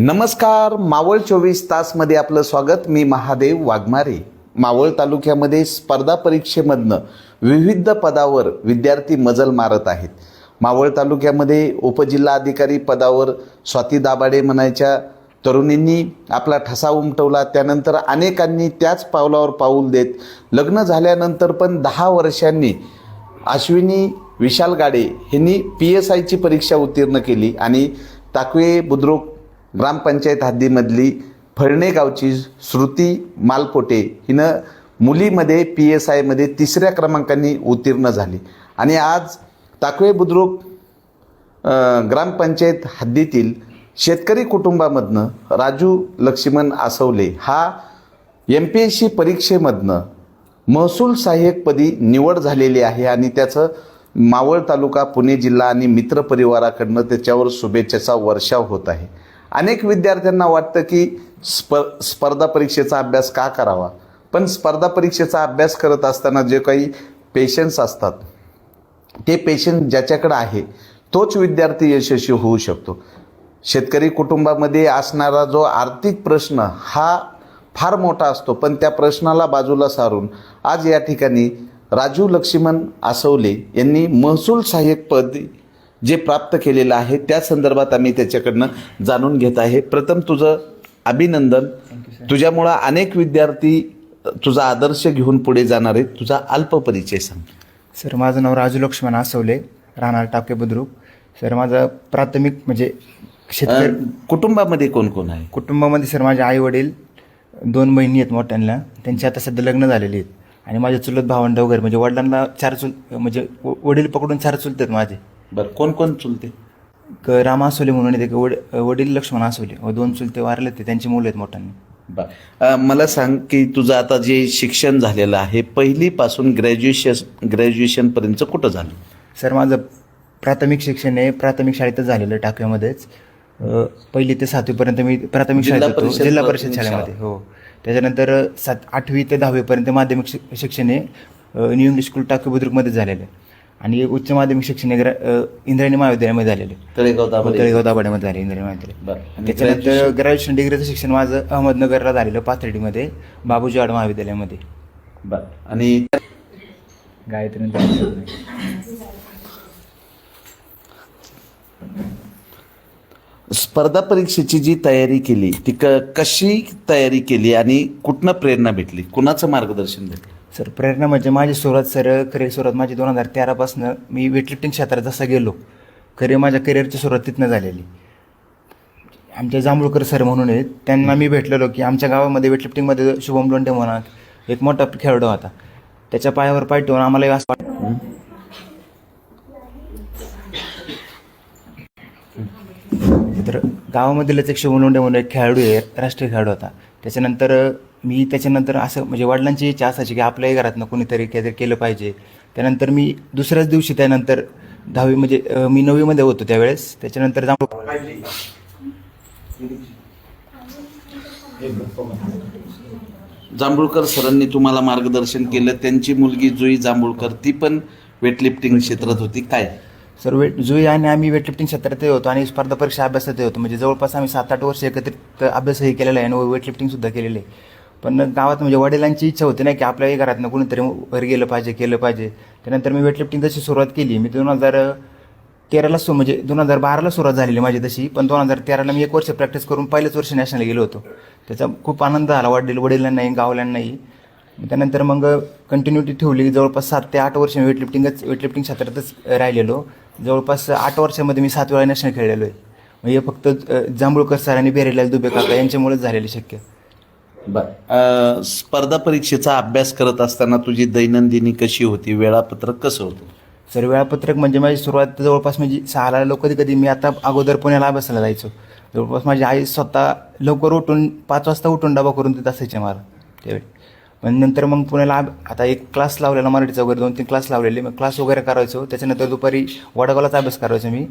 नमस्कार मावळ चोवीस तासमध्ये आपलं स्वागत. मी महादेव वाघमारे. मावळ तालुक्यामध्ये स्पर्धा परीक्षेमधनं विविध पदावर विद्यार्थी मजल मारत आहेत. मावळ तालुक्यामध्ये उपजिल्हाधिकारी पदावर स्वाती दाभाडे म्हणायच्या तरुणींनी आपला ठसा उमटवला. त्यानंतर अनेकांनी त्याच पावलावर पाऊल देत लग्न झाल्यानंतर पण दहा वर्षांनी अश्विनी विशाल गाडे यांनी पी एस आयची परीक्षा उत्तीर्ण केली आणि ताकवे बुद्रुक ग्रामपंचायत हद्दीमधली फळणे गावची श्रुती मालपोटे हिनं मुलीमध्ये पी एस आयमध्ये तिसऱ्या क्रमांकाने उत्तीर्ण झाली. आणि आज टाकवे बुद्रुक ग्रामपंचायत हद्दीतील शेतकरी कुटुंबामधनं राजू लक्ष्मण आसवले हा एम पी एस सी परीक्षेमधनं महसूल सहाय्यकपदी निवड झालेली आहे आणि त्याचं मावळ तालुका पुणे जिल्हा आणि मित्रपरिवाराकडनं त्याच्यावर शुभेच्छेचा वर्षाव होत आहे. अनेक विद्यार्थ्यांना वाटतं की स्प स्पर्धा परीक्षेचा अभ्यास का करावा? पण स्पर्धा परीक्षेचा अभ्यास करत असताना जे काही पेशन्स असतात ते पेशन्स ज्याच्याकडं आहे तोच विद्यार्थी यशस्वी होऊ शकतो. शेतकरी कुटुंबामध्ये असणारा जो आर्थिक प्रश्न हा फार मोठा असतो. पण त्या प्रश्नाला बाजूला सारून आज या ठिकाणी राजू लक्ष्मण आसवले यांनी महसूल सहाय्यक पद जे प्राप्त केलेलं आहे त्या संदर्भात आम्ही त्याच्याकडनं जाणून घेत आहे. प्रथम तुझं अभिनंदन. तुझ्यामुळं अनेक विद्यार्थी तुझा आदर्श घेऊन पुढे जाणार आहेत. तुझा अल्प परिचय सांग. सर माझं नाव राजू लक्ष्मण आसवले राहणार टाके बुद्रुक. सर माझं प्राथमिक म्हणजे शेतकरी कुटुंबामध्ये कोण कोण आहे? कुटुंबामध्ये सर माझे आई वडील दोन बहिणी आहेत मोठ्यांना. त्यांची आता सध्या लग्न झालेली आहेत. आणि माझे चुलत भावंड वगैरे म्हणजे वडिलांना चार चुल म्हणजे वडील पकडून चार चुलत आहेत माझे. बरं कोण कोण चुलते? क राम आसवले म्हणून येते वड वडील लक्ष्मण आसवले व दोन चुलते वारले ते त्यांची मुलं आहेत मोठ्यांनी. बर. अ, मला सांग की तुझं आता जे शिक्षण झालेलं आहे पहिलीपासून ग्रॅज्युएशन ग्रॅज्युएशनपर्यंत कुठं झालं? सर माझं प्राथमिक शिक्षण आहे प्राथमिक शाळेतच झालेलं टाक्यामध्येच अ, पहिली ते सातवीपर्यंत मी प्राथमिक जिल्हा शाळेत होतो. परिषद जिल्हा प्राथमिक परिषद शाळेमध्ये शाळा. हो. त्याच्यानंतर सात आठवी ते दहावीपर्यंत माध्यमिक शिक- शिक्षण हे अ, न्यू इंग्लिश स्कूल टाकी बुद्रुकमध्ये झालेलं आहे. आणि उच्च माध्यमिक शिक्षण हे ग्रा अ, इंद्रायणी महाविद्यालयामध्ये झालेलं तळेगाव दाभाडे. तळेगाव दाभाड्यामध्ये झाले इंद्रायणी महाविद्यालय. आणि त्याच्यानंतर ग्रॅज्युएशन? डिग्रीचं शिक्षण माझं अहमदनगरला झालेलं पाथर्डीमध्ये बाबूजी आड महाविद्यालयामध्ये. बरं. आणि गायत्री स्पर्धा परीक्षेची जी तयारी केली ती क कशी तयारी केली आणि कुठनं प्रेरणा भेटली? कुणाचं मार्गदर्शन भेटलं? सर प्रेरणा म्हणजे माझी सुरुवात सर खरी सुरुवात माझी दोन हजार तेरापासून मी वेटलिफ्टिंग क्षेत्रात जसं गेलो करिअर माझ्या करिअरची सुरुवात तिथनं झालेली. आमच्या जांभूळकर सर म्हणून आहेत त्यांना मी भेटलेलो की आमच्या गावामध्ये वेटलिफ्टिंगमध्ये शुभम लोंढे म्हणा एक मोठा खेळाडू होता. त्याच्या पायावर पाय ठेवून आम्हाला असं वाट तर गावामधीलच एक शुभम लोंढे म्हणून एक खेळाडू आहे राष्ट्रीय खेळाडू होता. त्याच्यानंतर मी त्याच्यानंतर असं म्हणजे वडिलांची इच्छा असायची की आपल्याही घरातनं कोणीतरी काहीतरी केलं पाहिजे. त्यानंतर मी दुसऱ्याच दिवशी त्यानंतर दहावी म्हणजे मी नववीमध्ये होतो त्यावेळेस. त्याच्यानंतर जांभूळ जांभूळकर सरांनी तुम्हाला मार्गदर्शन केलं. त्यांची मुलगी जुई जांभूळकर ती पण वेटलिफ्टिंग क्षेत्रात होती. काय? सर वेट जुई आणि आम्ही वेटलिफ्टिंग क्षेत्रातही होतो आणि स्पर्धा परीक्षा अभ्यासातही होतो. म्हणजे जवळपास आम्ही सात आठ वर्ष एकत्रित अभ्यासही केलेला आहे आणि वेटलिफ्टिंगसुद्धा केलेलं आहे. पण गावात म्हणजे वडिलांची इच्छा होती नाही की आपल्याही घरातनं कोणीतरी वर गेलं पाहिजे केलं पाहिजे. त्यानंतर मी वेटलिफ्टिंग तशी सुरुवात केली मी दोन हजार तेराला सु म्हणजे दोन हजार बाराला सुरुवात झालेली माझी तशी. पण दोन हजार तेराला मी एक वर्ष प्रॅक्टिस करून पहिलेच वर्ष नॅशनल गेलो होतो. त्याचा खूप आनंद झाला वडील वडिलांनाही गावल्यांनाही. त्यानंतर मग कंटिन्युटी ठेवली. जवळपास सात ते आठ वर्ष मी वेटलिफ्टिंगच वेटलिफ्टिंग क्षेत्रातच राहिलेलो. जवळपास आठ वर्षामध्ये मी सात वेळा नॅशनल खेळलेलो आहे. म्हणजे फक्त जांभूळकर सर आणि बेरेलाल दुबे काका यांच्यामुळेच झालेले शक्य. बर स्पर्धा परीक्षेचा अभ्यास करत असताना तुझी दैनंदिनी कशी होती? वेळापत्रक कसं होतं? सर वेळापत्रक म्हणजे माझी सुरुवात जवळपास म्हणजे सहाला लोक कधी कधी मी आता अगोदर पुण्याला अभ्यासाला जायचो. जवळपास माझी आई स्वतः लवकर उठून पाच वाजता उठून डबा करून देत असायचे मला त्यावेळी. पण नंतर मग पुण्याला आता एक क्लास लावलेला मराठीचा वगैरे दोन तीन क्लास लावलेले. मग क्लास वगैरे करायचो. त्याच्यानंतर दुपारी वडागावलाच अभ्यास करायचो मी.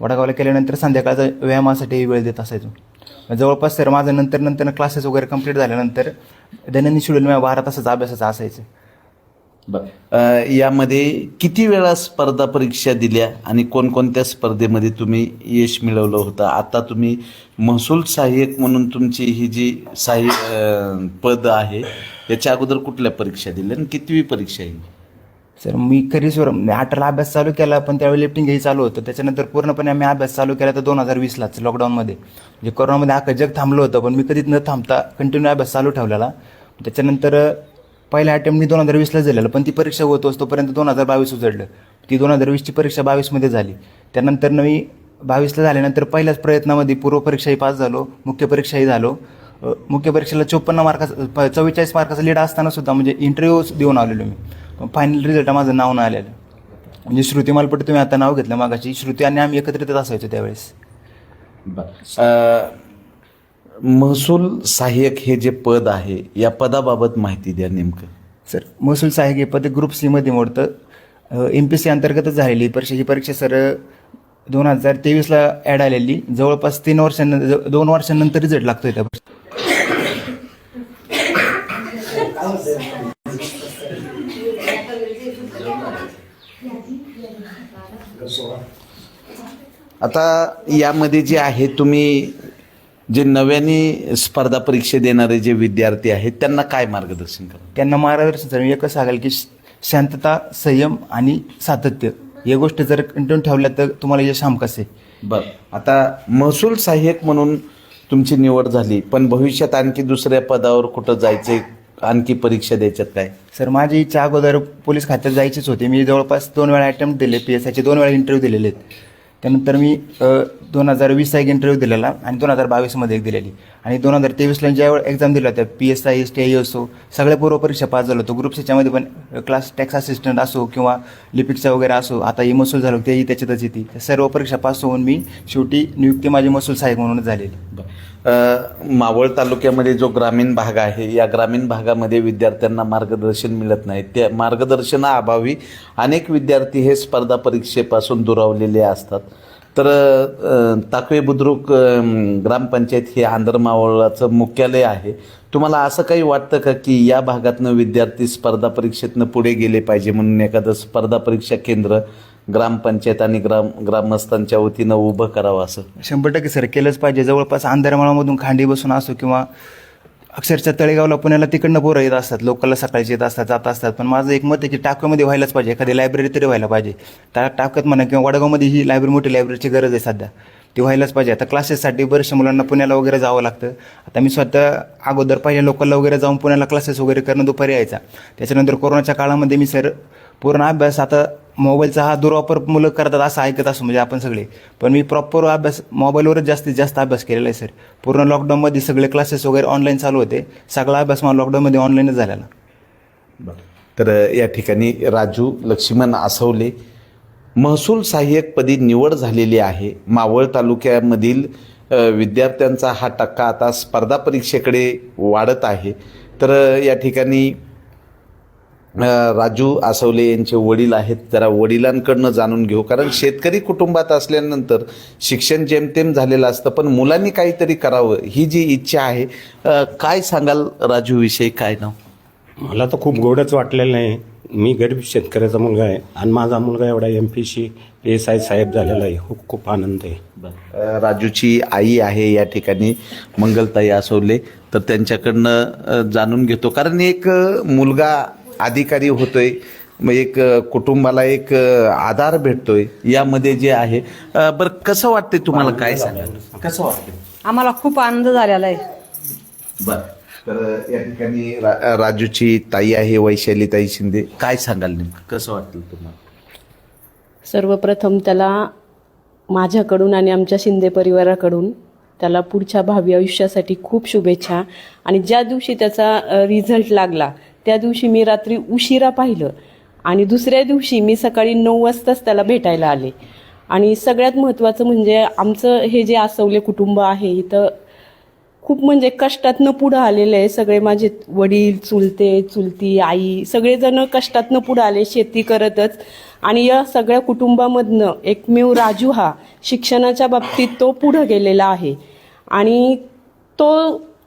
वडागावला केल्यानंतर संध्याकाळचा व्यायामासाठी वेळ देत असायचो. जवळपास सर माझं नंतर नंतर क्लासेस वगैरे कंप्लीट झाल्यानंतर दैनंदिन शेड्यूल माझ्या बारा तासाचा अभ्यासाचा असायचं. बर. यामध्ये किती वेळा स्पर्धा परीक्षा दिल्या आणि कोणकोणत्या स्पर्धेमध्ये तुम्ही यश मिळवलं होतं? आता तुम्ही महसूल सहाय्यक म्हणून तुमची ही जी सहाय्य पद आहे याच्या अगोदर कुठल्या परीक्षा दिल्या आणि कितवी परीक्षा आहे? सर मी करिसवर अठराला अभ्यास चालू केला पण त्यावेळी लिफ्टिंग हे चालू होतं. त्याच्यानंतर पूर्णपणे आम्ही अभ्यास चालू केला तर दोन हजार वीसलाच लॉकडाऊनमध्ये म्हणजे कोरोनामध्ये अख्खं जग थांबलं होतं पण मी कधीच न थांबता कंटिन्यू अभ्यास चालू ठेवलेला. त्याच्यानंतर पहिल्या अटेम्प्ट मी दोन हजार वीसला दिलेलं पण ती परीक्षा होत असतो तोपर्यंत दोन हजार बावीस उजडलं. ती दोन हजार वीसची परीक्षा बावीसमध्ये झाली. त्यानंतर मी बावीसला झाल्यानंतर पहिल्याच प्रयत्नामध्ये पूर्वपरीक्षाही पास झालो मुख्य परीक्षाही झालो. मुख्य परीक्षेला चोपन्न मार्काचा चव्वेचाळीस मार्काचा लीड असताना सुद्धा म्हणजे इंटरव्ह्यू देऊन आलेलो मी. फायनल रिझल्ट माझं नाव नाही आलेलं. म्हणजे श्रुती मालपटे तुम्ही आता नाव घेतलं मागाची श्रुती आणि आम्ही एकत्रितच असायचो त्यावेळेस. महसूल सहाय्यक हे जे पद आहे या पदाबाबत माहिती द्या नेमकं. सर महसूल सहाय्यक हे पद ग्रुप सीमध्ये मोडतं. एम पी सी अंतर्गतच झालेली परीक्षा ही परीक्षा सर दोन हजार तेवीसला ॲड आलेली. जवळपास तीन वर्षांनंतर दोन वर्षांनंतर रिझल्ट लागतोय त्या आता यामध्ये जे आहे तुम्ही जे नव्याने स्पर्धा परीक्षा देणारे जे विद्यार्थी आहेत त्यांना काय मार्गदर्शन करा त्यांना मार्गदर्शन सर एकच सांगाल की शांतता संयम आणि सातत्य. या गोष्टी जर कंटिन्यू ठेवल्या तर तुम्हाला यश हमखास आहे. बर. आता महसूल सहाय्यक म्हणून तुमची निवड झाली पण भविष्यात आणखी दुसऱ्या पदावर कुठं जायचंय आणखी परीक्षा द्यायच्यात काय? सर माझी इच्छा अगोदर पोलीस खात्यात जायचीच होती. मी जवळपास दोन वेळा अटेम्प्ट दिले पी एस आयचे दोन वेळा इंटरव्ह्यू दिलेले आहेत. त्यानंतर मी दोन हजार वीसचा एक इंटरव्ह्यू दिलेला आणि दोन हजार बावीसमध्ये एक दिलेली. आणि दोन हजार तेवीसला ज्यावेळी एक्झाम दिल्या होत्या P S I S T I असो सगळ्या पूर्वपरीक्षा पास झालो होतो. ग्रुप सीच्यामध्ये पण क्लास टॅक्स असिस्टंट असो किंवा लिपिकचा वगैरे असो आता ही महसूल झालो तेही त्याच्यातच येते. सर्व परीक्षा पास होऊन मी शेवटी नियुक्ती माझी महसूल सहाय्यक म्हणून झालेली. मावळ तालुक्यामध्ये जो ग्रामीण भाग आहे या ग्रामीण भागामध्ये विद्यार्थ्यांना मार्गदर्शन मिळत नाही. त्या मार्गदर्शनाअभावी अनेक विद्यार्थी हे स्पर्धा परीक्षेपासून दुरावलेले असतात. तर ताकवे बुद्रुक ग्रामपंचायत हे आंध्र मावळाचं मुख्यालय आहे. तुम्हाला असं काही वाटतं का की या भागातनं विद्यार्थी स्पर्धा परीक्षेतनं पुढे गेले पाहिजे म्हणून एखादं स्पर्धा परीक्षा केंद्र ग्रामपंचायत आणि ग्राम ग्रामस्थांच्या वतीनं उभं करावं असं? शंभर टक्के सर. केलंच पाहिजे. जवळपास आंधरमाळामधून खांडी बसून असो किंवा अक्षरशः तळेगावला पुण्याला तिकडनं पोरं येत असतात. लोकलला सकाळची येत असतात जात असतात. पण माझं एक मत आहे की टाकूमध्ये व्हायलाच पाहिजे. एखादी लायब्ररी तरी व्हायला पाहिजे. त्या टाकत म्हणा किंवा वडगावमध्ये ही लायब्ररी मोठी लायब्ररीची गरज आहे सध्या. ती व्हायलाच पाहिजे. आता क्लासेससाठी बरेचशा मुलांना पुण्याला वगैरे जावं लागतं. आता मी स्वतः अगोदर पहिल्या लोकलला वगैरे जाऊन पुण्याला क्लासेस वगैरे करणं दुपारी यायचा. त्याच्यानंतर कोरोनाच्या काळामध्ये मी सर पूर्ण अभ्यास आता मोबाईलचा हा दुर्वापर मुलं करतात असं ऐकत असू म्हणजे आपण सगळे. पण मी प्रॉपर अभ्यास मोबाईलवरच जास्तीत जास्त अभ्यास केलेला आहे सर पूर्ण लॉकडाऊनमध्ये सगळे क्लासेस वगैरे ऑनलाईन चालू होते. सगळा अभ्यास मला लॉकडाऊनमध्ये ऑनलाईनच झालेला. तर या ठिकाणी राजू लक्ष्मण आसवले. महसूल सहाय्यकपदी निवड झालेली आहे. मावळ तालुक्यामधील विद्यार्थ्यांचा हा टक्का आता स्पर्धा परीक्षेकडे वाढत आहे. तर या ठिकाणी राजू आसवले यांचे वडील आहेत. जरा वडिलांकडनं जाणून घेऊ. कारण शेतकरी कुटुंबात असल्यानंतर शिक्षण जेमतेम झालेलं असतं पण मुलांनी काहीतरी करावं ही जी इच्छा आहे. काय सांगाल राजूविषयी? काय नाव? मला तर खूप गोडच वाटलेलं आहे. मी गरीब शेतकऱ्याचा मुलगा आहे आणि माझा मुलगा एवढा M P C S I साहेब झालेला आहे. खूप खूप आनंद आहे. राजूची आई आहे या ठिकाणी मंगलताई आसवले. तर त्यांच्याकडनं जाणून घेतो. कारण एक मुलगा अधिकारी होतोय मग एक कुटुंबाला एक आधार भेटतोय यामध्ये जे आहे बरं कसं वाटतंय तुम्हाला काय सांगाल? कसं वाटतंय? आम्हाला खूप आनंद झालेला आहे. बर तर या ठिकाणी रा- राजूची ताई आहे वैशाली ताई शिंदे. काय सांगाल नेमकं? कसं वाटलं तुम्हाला? सर्वप्रथम त्याला माझ्याकडून आणि आमच्या शिंदे परिवाराकडून त्याला पुढच्या भावी आयुष्यासाठी खूप शुभेच्छा. आणि ज्या दिवशी त्याचा रिझल्ट लागला त्या दिवशी मी रात्री उशिरा पाहिलं आणि दुसऱ्या दिवशी मी सकाळी नऊ वाजताच त्याला भेटायला आले. आणि सगळ्यात महत्त्वाचं म्हणजे आमचं हे जे आसवले कुटुंब आहे इथं खूप म्हणजे कष्टातनं पुढं आलेले आहे सगळे माझे वडील चुलते चुलती आई सगळेजण कष्टातनं पुढं आले शेती करतच. आणि या सगळ्या कुटुंबामधनं एकमेव राजू हा शिक्षणाच्या बाबतीत तो पुढं गेलेला आहे. आणि तो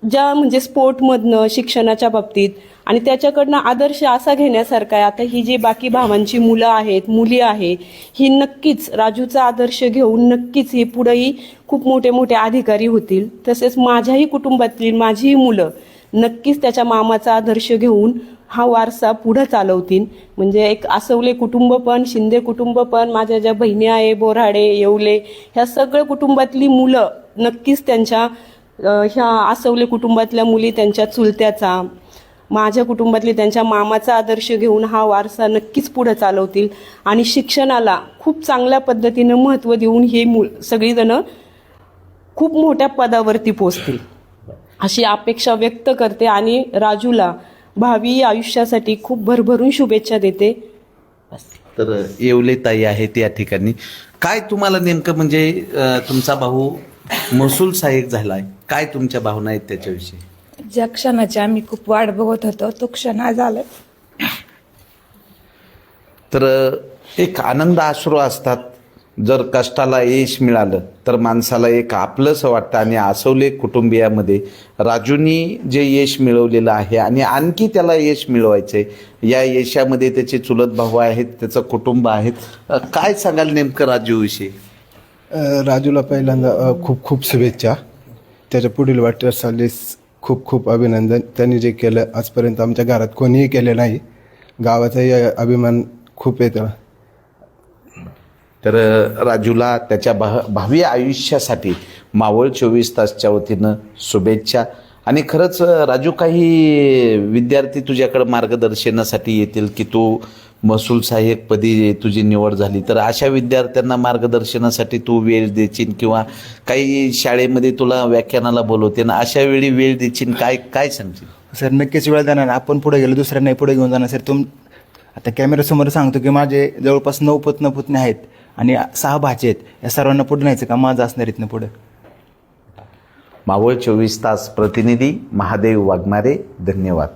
ज्या म्हणजे स्पोर्टमधनं शिक्षणाच्या बाबतीत आणि त्याच्याकडनं आदर्श असा घेण्यासारखा आहे. आता ही जी बाकी भावांची मुलं आहेत मुली आहे ही नक्कीच राजूचा आदर्श घेऊन नक्कीच ही पुढेही खूप मोठे मोठे अधिकारी होतील. तसेच माझ्याही कुटुंबातील माझीही मुलं नक्कीच त्याच्या मामाचा आदर्श घेऊन हा वारसा पुढं चालवतील. म्हणजे एक आसवले कुटुंब पण शिंदे कुटुंब पण माझ्या ज्या बहिणी आहे बोराडे येवले ह्या सगळ्या कुटुंबातली मुलं नक्कीच त्यांच्या ह्या आसवले कुटुंबातल्या मुली त्यांच्या चुलत्याचा माझ्या कुटुंबातली त्यांच्या मामाचा आदर्श घेऊन हा वारसा नक्कीच पुढे चालवतील. आणि शिक्षणाला खूप चांगल्या पद्धतीनं महत्त्व देऊन हे मु सगळीजणं खूप मोठ्या पदावरती पोचतील अशी अपेक्षा व्यक्त करते आणि राजूला भावी आयुष्यासाठी खूप भरभरून शुभेच्छा देते. तर येवले ताई आहेत या ठिकाणी. काय तुम्हाला नेमकं म्हणजे अं, तुमचा भाऊ महसूल सहाय्यक आहे काय तुमच्या भावना आहेत त्याच्याविषयी? ज्या क्षणाची आम्ही खूप वाट बघत होतो तो क्षण आज आला. तर एक आनंद अश्रू असतात. जर कष्टाला यश मिळालं तर माणसाला एक आपलंसं वाटतं. आणि आसवले कुटुंबियामध्ये राजूनी जे यश मिळवलेलं आहे आणि आणखी त्याला यश मिळवायचं आहे या यशामध्ये त्याचे चुलत भाऊ आहेत त्याचं कुटुंब आहेत. काय सांगाल नेमकं राजूविषयी? राजूला पहिल्यांदा खूप खूप शुभेच्छा. त्याच्या पुढील वाटचालीस खूप खूप अभिनंदन. त्यांनी जे केलं आजपर्यंत आमच्या घरात कोणीही केलं नाही. गावाचाही अभिमान खूप येतो तर राजूला त्याच्या भा भावी आयुष्यासाठी मावळ चोवीस तासच्या वतीनं शुभेच्छा. आणि खरंच राजू काही विद्यार्थी तुझ्याकडं मार्गदर्शनासाठी येतील की तू महसूल सहाय्यकपदी तुझी निवड झाली तर अशा विद्यार्थ्यांना मार्गदर्शनासाठी तू वेळ देशील किंवा काही शाळेमध्ये तुला व्याख्यानाला बोलवते ना अशा वेळी वेळ देशील काय काय सांगशील? सर नक्कीच वेळ देणार आपण पुढे गेलो दुसऱ्यांनाही पुढे घेऊन जाणार. सर तुम आता कॅमेऱ्यासमोर सांगतो की माझे जवळपास नऊ पुतणं पुतणे आहेत आणि सहा भाचे आहेत. या सर्वांना पुढे न्यायचं का? माझं असणार इथनं पुढं. मावळ चोवीस तास प्रतिनिधी महादेव वाघमारे धन्यवाद.